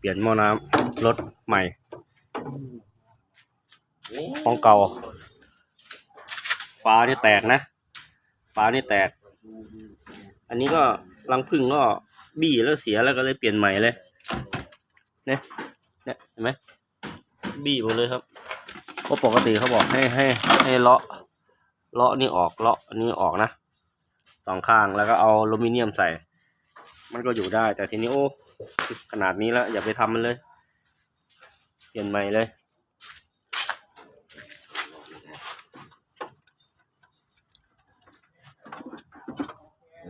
เปลี่ยนหม้อน้ำรถใหม่ ของเก่าฟ้านี่แตกนะฟ้านี่แตก อันนี้ก็รังพึ่งก็บี้แล้วเสียแล้วก็เลยเปลี่ยนใหม่เลยเนี่ยเนี่ยเห็นไหมบี้หมดเลยครับเพราะปกติเขาบอกให้ให้ให้เลาะเลาะนี่ออกเลาะอันนี้ออกนะสองข้างแล้วก็เอาอลูมิเนียมใส่ มันก็อยู่ได้แต่ทีนี้โอ้ ขนาดนี้แล้ว อย่าไปทำมันเลย เปลี่ยนใหม่เลย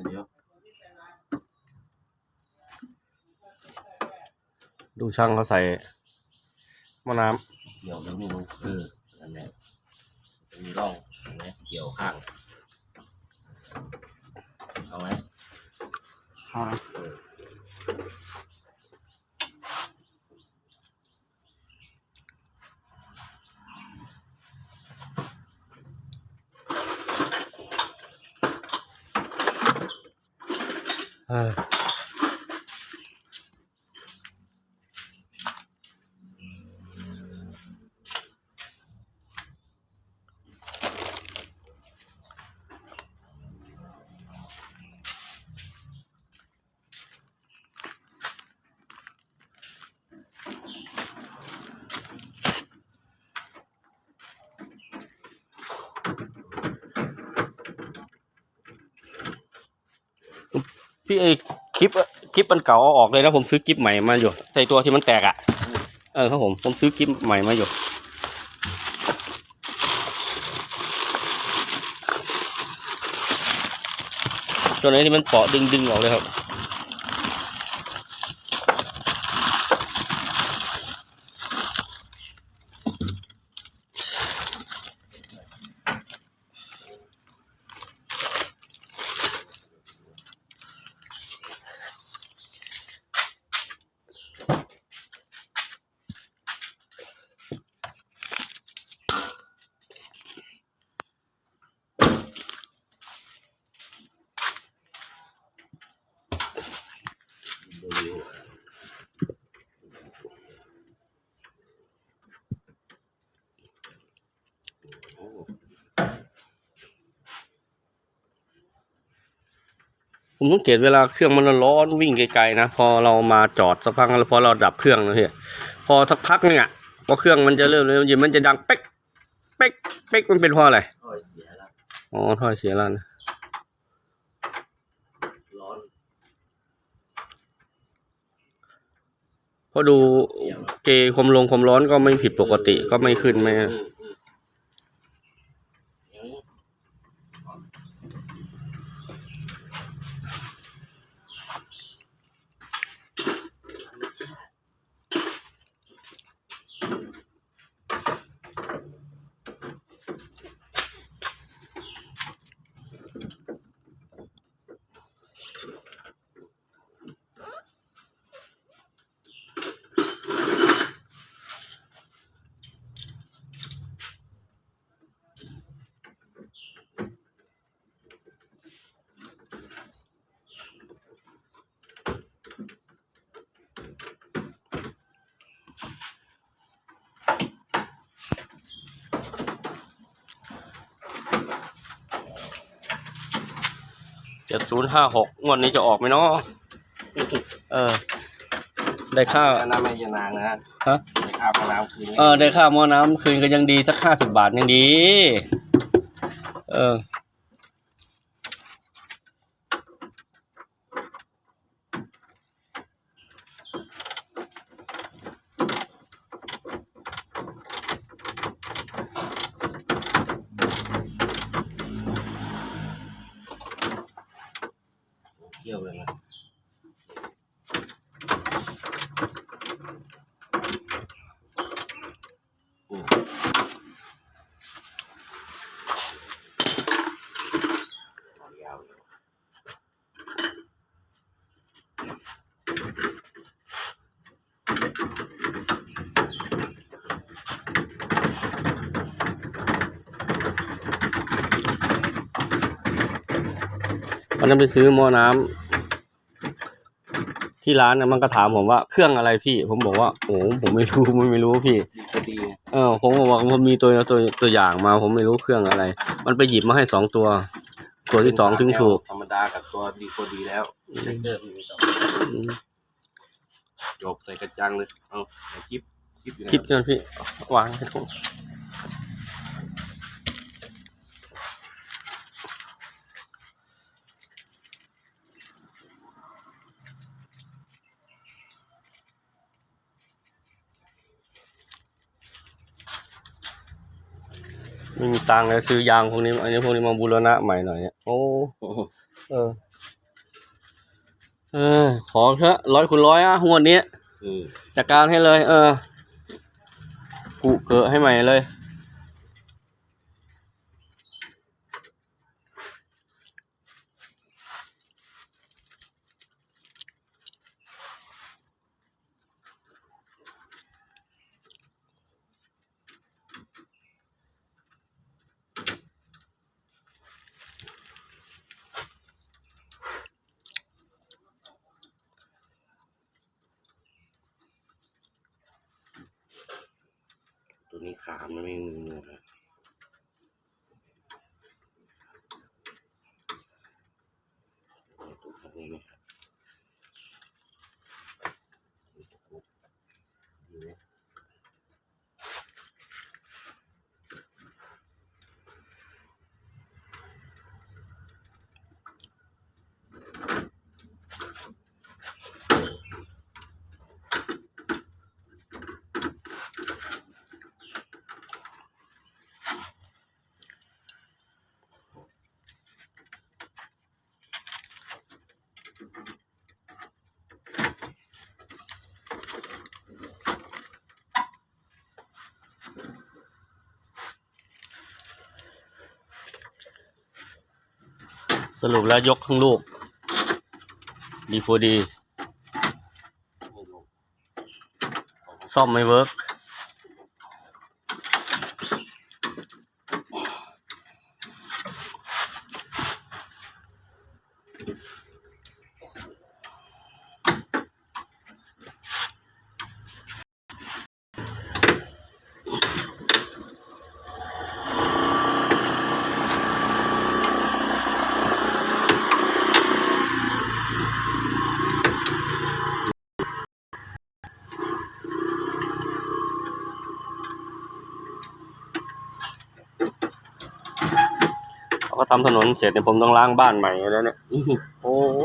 เดี๋ยวดูช่างเขาใส่หม้อน้เกี่ยวแล้วไม่รู้เออนั่นแหละจะมีร่องเห็นไหมเกี่ยวข้าง เอาไหมำ เพี่ไอคลิปคลิปมันเก่าเอาออกเลยนะผมซื้อคลิปใหม่มาอยู่ใส่ตัวที่มันแตกอะ เออครับผมผมซื้อคลิปใหม่มาอยู่ตัวไหนที่มันเปาะดึงดึงออกเลยครับ ผมสังเกตเวลาเครื่องมันร้อนวิ่งไกลๆนะ พอเรามาจอดสักพักแล้วพอเราดับเครื่องนะพี่พอสักพักนึงอะพอเครื่องมันจะเริ่มเลยมันจะดังเป๊กเป๊กเป๊กมันเป็นเพราะอะไรค่อยเสียแล้วอ๋อถ้อยเสียแล้วนะร้อนเพราะดูเกความลงความร้อนก็ไม่ผิดปกติก็ไม่ขึ้นไม่ เจ็ดศูนย์ห้าหกงวดนี้จะออกไหมเนาะเออ ได้ค่าค่าน้ำไม่ยานางนะฮะได้ค่าน้ำคืนนี้เออ ได้ค่าหม้อน้ำคืนก็ยังดีสักห้าสิบบาทยังดี เออ เกี่ยวเลยนะอืมยาวเลย วันนั้นไปซื้อหม้อน้ที่ร้านน่ะมันก็ถามผมว่าเครื่องอะไรพี่ ผมบอกว่าโอ้ผมไม่รู้ไม่ไม่รู้พี่ดีก็ดีเออผมก็บอกว่ามันมีตัวตัวตัวอย่างมา ผมไม่รู้เครื่องอะไร มันไปหยิบมาให้สองตัว ตัวที่สองถึงถูกธรรมดากับตัวดีก็ดีแล้วเล็กเดิมมีสองอืมจบใส่กระจังเลยเอาเอาคลิปคลิปอยู่ไหนคิดกันพี่วางให้ถูก ไม่มีตังค์เลยซื้อยางพวกนี้อันนี้พวกนี้มาบูรณะใหม่หน่อยเนี่ยโอ้โอ้โหเออ เออ ขอเถอะร้อยคูณร้อยอะงวดนี้เออจัดการให้เลย เออ กูเกิดให้ใหม่เลย ตัวนี้ขา มันไม่มีมือนะ สรุปแล้วยกทั้งลูก ดีโฟดีไม่รู้ซ่อมไม่เวิร์ก ทำถนนเสร็จเนี่ยผมต้องล้างบ้านใหม่แล้วเนี่ยอื้อหือโอ้โห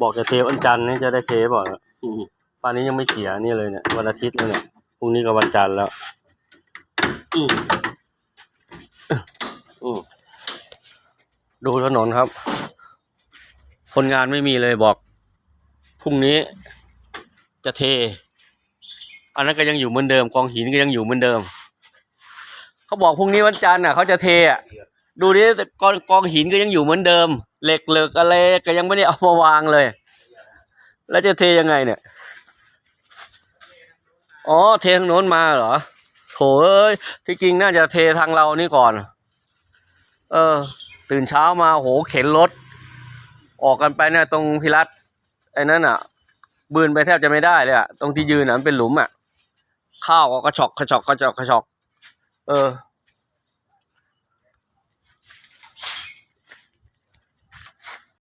บอกจะเทวันจันทร์นี่จะได้เทเปล่าเนี่ยอื้อหือป่านนี้ยังไม่เขียนี่เลยเนี่ยวันอาทิตย์แล้วเนี่ยพรุ่งนี้ก็วันจันทร์แล้วอื้ออื้อดูถนนครับ คนงานไม่มีเลยบอกพรุ่งนี้ จะเท อันนั้นก็ยังอยู่เหมือนเดิมกองหินก็ยังอยู่เหมือนเดิม เขาบอกพรุ่งนี้วันจันทร์น่ะเขาจะเทอะดูดิกองกองหินก็ยังอยู่เหมือนเดิม เหล็กเหล็กอะไรก็ยังไม่ได้เอามาวางเลย แล้วจะเทยังไงเนี่ยอ๋อเททางโน้นมาเหรอโถเอ้ยที่จริงน่าจะเททางเรานี่ก่อน เออ ตื่นเช้ามาโหเข็นรถออกกันไปเนี่ยตรงพิรัตไอ้นั่นอะ บืนไปแทบจะไม่ได้เลยอะตรงที่ยืนอะมันเป็นหลุมอะข้าวก็กระชอกกระชอกกระชอกกระชอก เออ